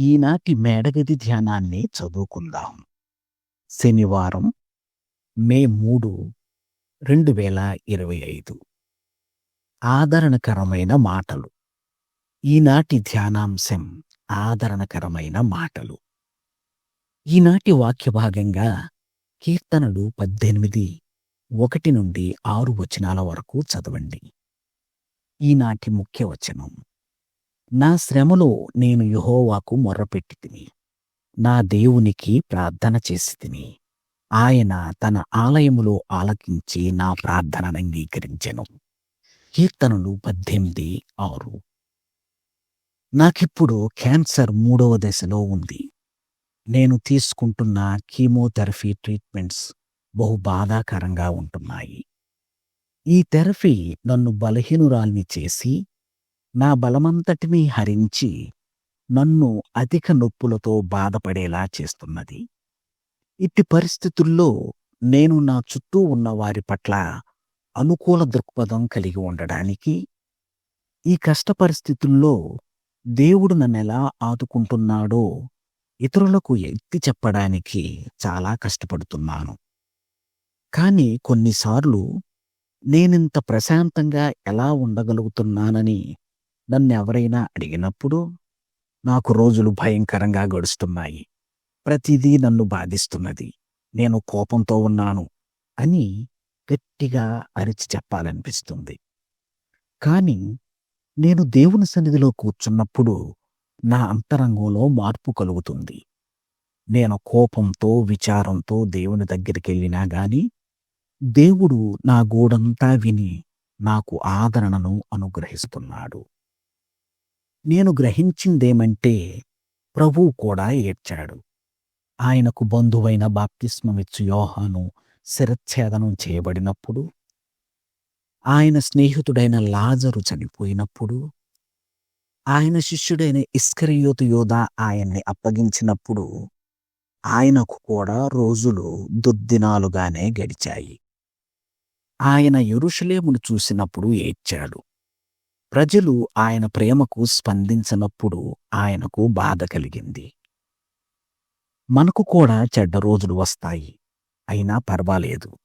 ఈనాటి మేడగది ధ్యానాన్ని చదువుకుందాం. శనివారం మే మూడు రెండు వేల ఇరవై ఐదు. ఆదరణకరమైన మాటలు. ఈనాటి ధ్యానాంశం ఆదరణకరమైన మాటలు. ఈనాటి వాక్య భాగంగా కీర్తనలు పద్దెనిమిది ఒకటి నుండి ఆరు వచనాల వరకు చదవండి. ఈనాటి ముఖ్య వచనం నా శ్రమలో నేను యుహోవాకు మొర్రపెట్టి తిని నా దేవునికి ప్రార్థన చేసి తిని ఆయన తన ఆలయములో ఆలకించి నా ప్రార్థనను అంగీకరించెను. కీర్తనలు పద్దెనిమిది ఆరు. నాకిప్పుడు క్యాన్సర్ మూడవ దశలో ఉంది. నేను తీసుకుంటున్న కీమోథెరపీ ట్రీట్మెంట్స్ బహు బాధాకరంగా ఉంటున్నాయి. ఈ థెరపీ నన్ను బలహీనురాల్ని చేసి నా బలమంతటినీ హరించి నన్ను అధిక నొప్పులతో బాధపడేలా చేస్తున్నది. ఇట్టి పరిస్థితుల్లో నేను నా చుట్టూ ఉన్న వారి పట్ల అనుకూల దృక్పథం కలిగి ఉండడానికి ఈ కష్ట పరిస్థితుల్లో దేవుడు నన్నెలా ఆదుకుంటున్నాడో ఇతరులకు ఎత్తి చెప్పడానికి చాలా కష్టపడుతున్నాను. కానీ కొన్నిసార్లు నేనింత ప్రశాంతంగా ఎలా ఉండగలుగుతున్నానని నన్నెవరైనా అడిగినప్పుడు నాకు రోజులు భయంకరంగా గడుస్తున్నాయి. ప్రతిదీ నన్ను బాధిస్తున్నది. నేను కోపంతో ఉన్నాను అని గట్టిగా అరిచి చెప్పాలనిపిస్తుంది. కానీ నేను దేవుని సన్నిధిలో కూర్చున్నప్పుడు నా అంతరంగంలో మార్పు కలుగుతుంది. నేను కోపంతో విచారంతో దేవుని దగ్గరికి వెళ్ళినా గాని దేవుడు నా గూడంతా విని నాకు ఆదరణను అనుగ్రహిస్తున్నాడు. నేను గ్రహించిందేమంటే ప్రభువు కూడా ఏడ్చాడు. ఆయనకు బంధువైన బాప్తిస్మమిచ్చు యోహాను శిరచ్ఛేదనం చేయబడినప్పుడు ఆయన స్నేహితుడైన లాజరు చనిపోయినప్పుడు ఆయన శిష్యుడైన ఇస్కరియోతు యోధ ఆయన్ని అప్పగించినప్పుడు ఆయనకు కూడా రోజులు దుర్దినాలుగానే గడిచాయి. ఆయన ఎరుషలేమును చూసినప్పుడు ఏడ్చాడు. ప్రజలు ఆయన ప్రేమకు స్పందించినప్పుడు ఆయనకు బాధ కలిగింది. మనకు కూడా చెడ్డ రోజులు వస్తాయి. అయినా పర్వాలేదు.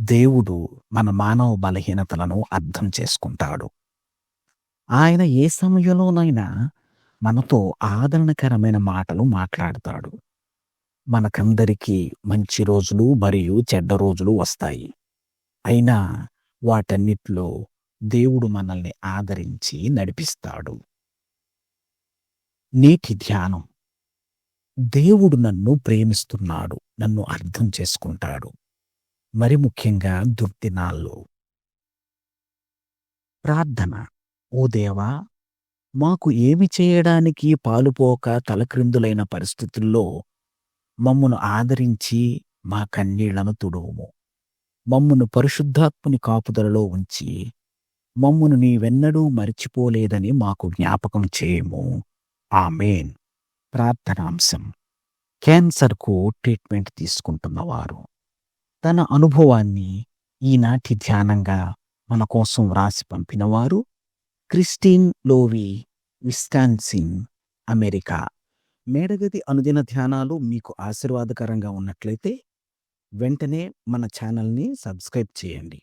దేవుడు మన మానవ బలహీనతలను అర్థం చేసుకుంటాడు. ఆయన ఏ సమయంలోనైనా మనతో ఆదరణకరమైన మాటలు మాట్లాడతాడు. మనకందరికీ మంచి రోజులు మరియు చెడ్డ రోజులు వస్తాయి. అయినా వాటన్నిటిలో దేవుడు మనల్ని ఆదరించి నడిపిస్తాడు. నేటి ధ్యానం. దేవుడు నన్ను ప్రేమిస్తున్నాడు నన్ను అర్థం చేసుకుంటాడు. మరి ముఖ్యంగా దుర్దినాల్లో. ప్రార్థన. ఓ దేవా మాకు ఏమి చేయడానికి పాలుపోక తలక్రిందులైన పరిస్థితుల్లో మమ్మును ఆదరించి మా కన్నీళ్ళను తుడువుము. మమ్మును పరిశుద్ధాత్ముని కాపుదలలో ఉంచి మమ్మును నీవెన్నడూ మరిచిపోలేదని మాకు జ్ఞాపకం చేయము. ఆమెన్. ప్రార్థనాంశం. క్యాన్సర్కు ట్రీట్మెంట్ తీసుకుంటున్నవారు తన అనుభవాన్ని ఈనాటి ధ్యానంగా మన కోసం వ్రాసి పంపినవారు క్రిస్టిన్ లోవి విస్కాన్సిన్ అమెరికా. మేడగది అనుదిన ధ్యానాలు మీకు ఆశీర్వాదకరంగా ఉన్నట్లయితే వెంటనే మన ఛానల్ని సబ్స్క్రైబ్ చేయండి.